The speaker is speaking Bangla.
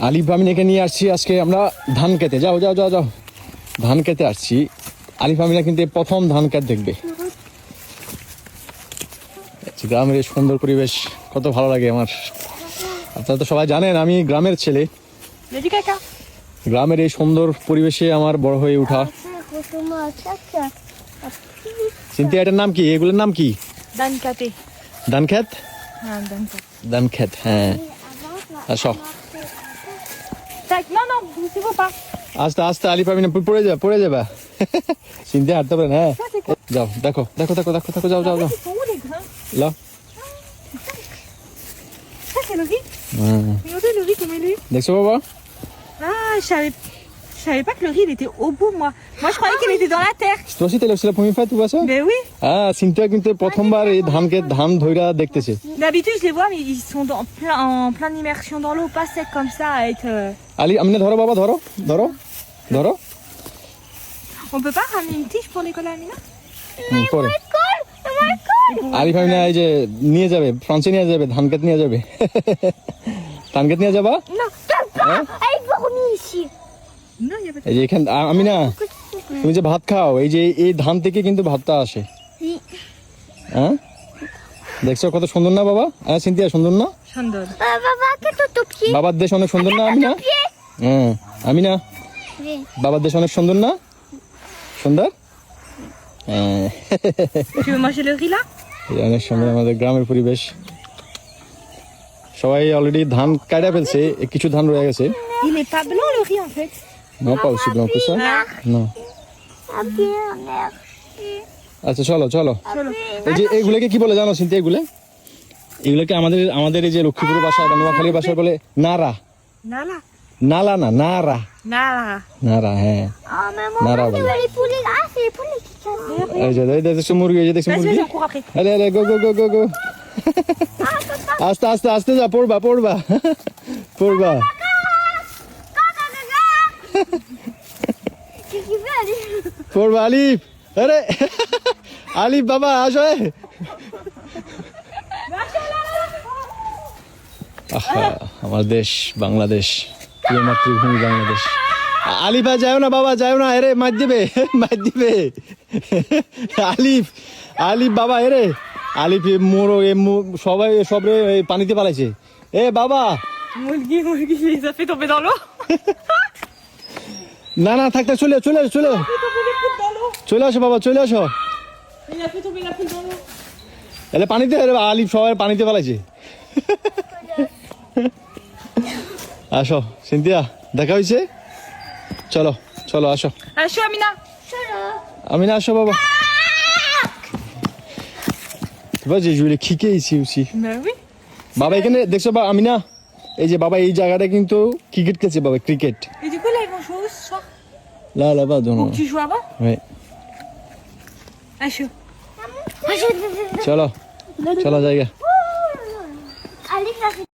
আলিফ আমিনাকে নিয়ে আসছি আজকে আমরা ধান খেতে। যাও যাও যাও যাও। ধান খেতে আসছি। আলিফ আমিনা কিন্তু প্রথম ধান খেত দেখবে। আচ্ছা, গ্রামের সুন্দর পরিবেশ কত ভালো লাগে আমার। আপনারা তো সবাই জানেন আমি গ্রামের ছেলে. গ্রামের এই সুন্দর পরিবেশে আমার বড় হয়ে ওঠা। চিন্তা এটার নাম কি? এগুলোর নাম কি. ধান খেত। Dan Katé. ধান খেত। হ্যাঁ। আসো আস্তে আস্তে আলিফ আমিনা পড়ে যাবে পড়ে যাবে চিন্তা হাঁটতে পারেন হ্যাঁ যাও দেখো দেখো দেখো দেখো দেখো যাও যাও যাও লাও. দেখছ বাবা Ah, je savais, je savais pas que le riz il était au bout, moi. Moi, je croyais qu'il était dans la terre. তোর সাথে ছিল ভূমি ফাই তুই আছো Mais oui. হ্যাঁ চিন্তা কিন্তু প্রথমবার এই ধানকে ধান ধইরা দেখতেছে D'habitude, je les vois, mais ils sont dans, plein, en pleine immersion dans l'eau, pas secs comme ça, avec. euh, আলি আমিনা ধরো বাবা ধরো ধরো ধরো On peut pas ramener une tige pour l'école à Amina হুম, পরে আলিফ আমিনা এই যে নিয়ে যাবে ফ্রান্সে নিয়ে যাবে ধান খেত নিয়ে যাবে ধান খেত নিয়ে যাবা Non, t'as pas Hein avec Borny ici. এই যে এখান আমি না তুমি যে ভাত খাও এই যে এই ধান থেকে কিন্তু ভাতটা আসে। হ্যাঁ? দেখছ কত সুন্দর না বাবা? হ্যাঁ সিন্তিয়া সুন্দর না? pied বাবার দেশ অনেক সুন্দর না আমি না হ্যাঁ আমি না বাবার দেশ অনেক সুন্দর না? সুন্দর? হ্যাঁ। অনেক সুন্দর আমাদের গ্রামের পরিবেশ। সবাই অলরেডি ধান কাটা ফেলছে কিছু ধান রয়ে গেছে। Non. Ah bien, merci. আচ্ছা চলো চলো. এই যে এইগুলোকে কি বলে জানো চিন্তা এগুলো এগুলোকে আমাদের আমাদের এই যে লক্ষ্মীপুর ভাষায় বা নোয়াখালী ভাষায় বলে নারা. নালা না নারা. নারা হ্যাঁ Oh. Ah, qui cassent. এই যে এই যে দেখছ মুরগি এই যে দেখছ মুরগি. আরে আরে গো গো গো গো গো আস্তে আস্তে আস্তে যা পড়বা পড়বা পড়বা আলিফ। আরে আলিফ বাবা আসো আমার দেশ বাংলাদেশ প্রিয় মাতৃভূমি বাংলাদেশ। আলিফা যাও না বাবা যাও না এরে মার দিবে মার দিবে। আলিফ আলিফ বাবা এরে। আলিফ মোরো এ সবাই সবরে এই পানিতে পালাইছে। এ বাবা। Moulgui, Moulgui, il les না না থাকতে চলে চলে চলে চলে আসো বাবা চলে আসো। এলে পানিতে আলিপ সবাই পানিতে ফেলাইছে আসো সিন্তিয়া দেখা হয়েছে চলো চলো আসো। না আমি না আসো বাবা। বাবা এখানে দেখছ বা আমি না এই যে বাবা এই জায়গাটা কিন্তু ক্রিকেট খেলছে বাবা ক্রিকেট এই যে soir Là, là-bas, dans le... Tu joues là-bas Oui. Ah, je... Tiens là. Tiens là, derrière.